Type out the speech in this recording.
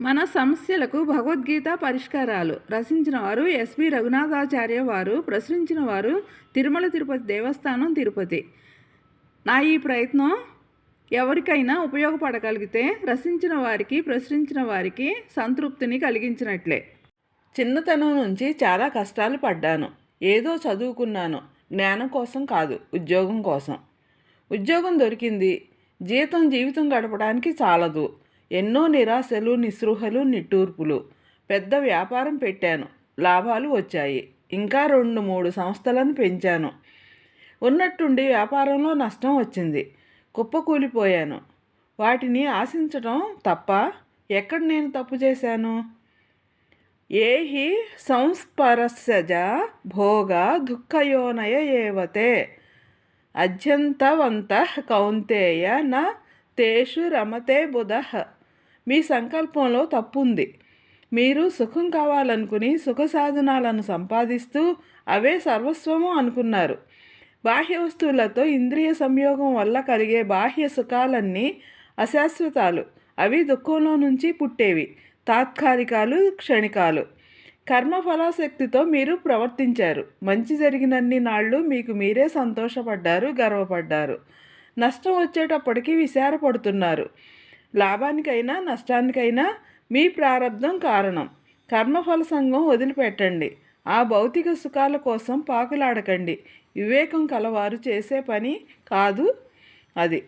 మన సమస్యలకు భగవద్గీత పరిష్కారాలు. రచించిన వారు ఎస్వి రఘునాథాచార్య వారు ప్రచురించిన వారు తిరుమల తిరుపతి దేవస్థానం తిరుపతి. నా ఈ ప్రయత్నం ఎవరికైనా ఉపయోగపడగలిగితే రచించిన వారికి ప్రచురించిన వారికి సంతృప్తిని కలిగించినట్లే. చిన్నతనం నుంచి చాలా కష్టాలు పడ్డాను. ఏదో చదువుకున్నాను. జ్ఞానం కోసం కాదు ఉద్యోగం కోసం. ఉద్యోగం దొరికింది. జీతం జీవితం గడపడానికి చాలదు. ఎన్నో నిరాశలు నిస్పృహలు నిట్టూర్పులు. పెద్ద వ్యాపారం పెట్టాను. లాభాలు వచ్చాయి. ఇంకా రెండు మూడు సంస్థలను పెంచాను. ఉన్నట్టుండి వ్యాపారంలో నష్టం వచ్చింది. కుప్పకూలిపోయాను. వాటిని ఆశించడం తప్ప ఎక్కడ నేను తప్పు చేశాను? ఏహి హి సంస్పరస్యజ భోగ దుఃఖయోనయ ఏవతే. అధ్యంతవంత కౌంతేయ న తేషు రమతే బుధ. మీ సంకల్పంలో తప్పుంది. మీరు సుఖం కావాలనుకుని సుఖ సాధనాలను సంపాదిస్తూ అవే సర్వస్వము అనుకున్నారు. బాహ్య వస్తువులతో ఇంద్రియ సంయోగం వల్ల కలిగే బాహ్య సుఖాలన్నీ అశాశ్వతాలు. అవి దుఃఖంలో నుంచి పుట్టేవి. తాత్కాలికాలు క్షణికాలు. కర్మఫలాశక్తితో మీరు ప్రవర్తించారు. మంచి జరిగినన్ని నాళ్ళు మీకు మీరే సంతోషపడ్డారు గర్వపడ్డారు. నష్టం వచ్చేటప్పటికి విచారపడుతున్నారు లాభానికైనా నష్టానికైనా మీ ప్రారంధం కారణం. కర్మఫల సంఘం వదిలిపెట్టండి. ఆ భౌతిక సుఖాల కోసం పాకులాడకండి. వివేకం కలవారు చేసే పని కాదు అది.